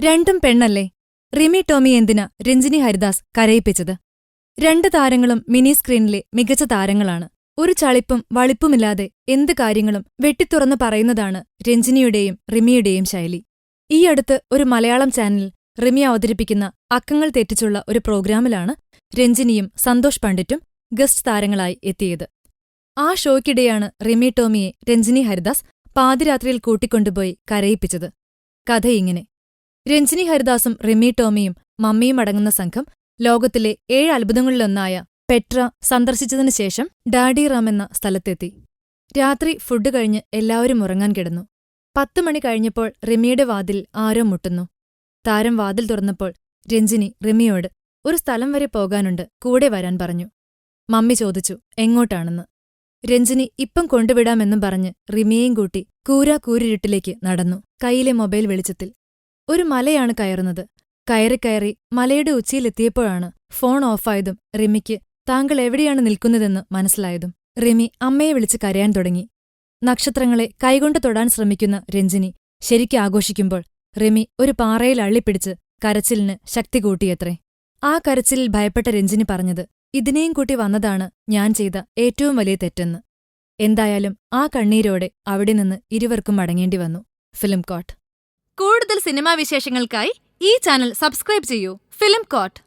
രണ്ടും പെണ്ണല്ലേ? റിമി ടോമി എന്തിനാ രഞ്ജിനി ഹരിദാസ് കരയിപ്പിച്ചത്? രണ്ട് താരങ്ങളും മിനി സ്ക്രീനിലെ മികച്ച താരങ്ങളാണ്. ഒരു ചളിപ്പും വളിപ്പുമില്ലാതെ എന്ത് കാര്യങ്ങളും വെട്ടിത്തുറന്നു പറയുന്നതാണ് രഞ്ജിനിയുടെയും റിമിയുടെയും ശൈലി. ഈ അടുത്ത് ഒരു മലയാളം ചാനൽ റിമി അവതരിപ്പിക്കുന്ന അക്കങ്ങൾ തെറ്റിച്ചുള്ള ഒരു പ്രോഗ്രാമിലാണ് രഞ്ജിനിയും സന്തോഷ് പണ്ഡിറ്റും ഗസ്റ്റ് താരങ്ങളായി എത്തിയത്. ആ ഷോയ്ക്കിടെയാണ് റിമി ടോമിയെ രഞ്ജിനി ഹരിദാസ് പാതിരാത്രിയിൽ കൂട്ടിക്കൊണ്ടുപോയി കരയിപ്പിച്ചത്. കഥയിങ്ങനെ. രഞ്ജിനി ഹരിദാസും റിമി ടോമിയും മമ്മിയും അടങ്ങുന്ന സംഘം ലോകത്തിലെ ഏഴ് അത്ഭുതങ്ങളിലൊന്നായ പെട്ര സന്ദർശിച്ചതിനു ശേഷം ഡാഡി റാം എന്ന സ്ഥലത്തെത്തി. രാത്രി ഫുഡ് കഴിഞ്ഞ് എല്ലാവരും ഉറങ്ങാൻ കിടന്നു. പത്തു മണി കഴിഞ്ഞപ്പോൾ റിമിയുടെ വാതിൽ ആരോ മുട്ടുന്നു. താരം വാതിൽ തുറന്നപ്പോൾ രഞ്ജിനി റിമിയോട് ഒരു സ്ഥലം വരെ പോകാനുണ്ട് കൂടെ വരാൻ പറഞ്ഞു. മമ്മി ചോദിച്ചു എങ്ങോട്ടാണെന്ന്? രഞ്ജിനി ഇപ്പം കൊണ്ടുവിടാമെന്നും പറഞ്ഞ് റിമിയെയും കൂട്ടി കൂരാ കൂരിരുട്ടിലേക്ക് നടന്നു. കയ്യിലെ മൊബൈൽ വെളിച്ചത്തിൽ. ഒരു മലയാണ് കയറുന്നത്. കയറി കയറി മലയുടെ ഉച്ചിയിലെത്തിയപ്പോഴാണ് ഫോൺ ഓഫായതും റിമിക്ക് താങ്കൾ എവിടെയാണ് നിൽക്കുന്നതെന്ന് മനസ്സിലായതും. റിമി അമ്മയെ വിളിച്ച് കരയാൻ തുടങ്ങി. നക്ഷത്രങ്ങളെ കൈകൊണ്ട് തൊടാൻ ശ്രമിക്കുന്ന രഞ്ജിനി ശരിക്കും ആഘോഷിക്കുമ്പോൾ റിമി ഒരു പാറയിൽ അള്ളിപ്പിടിച്ച് കരച്ചിലിന് ശക്തി കൂട്ടിയത്രേ. ആ കരച്ചിലിൽ ഭയപ്പെട്ട രഞ്ജിനി പറഞ്ഞത് ഇതിനെയും കൂട്ടി വന്നതാണ് ഞാൻ ചെയ്ത ഏറ്റവും വലിയ തെറ്റെന്ന്. എന്തായാലും ആ കണ്ണീരോടെ അവിടെ നിന്ന് ഇരുവർക്കും മടങ്ങേണ്ടി വന്നു. Film court. കൂടുതൽ സിനിമാ വിശേഷങ്ങൾക്കായി ഈ ചാനൽ സബ്സ്ക്രൈബ് ചെയ്യൂ. Film coat.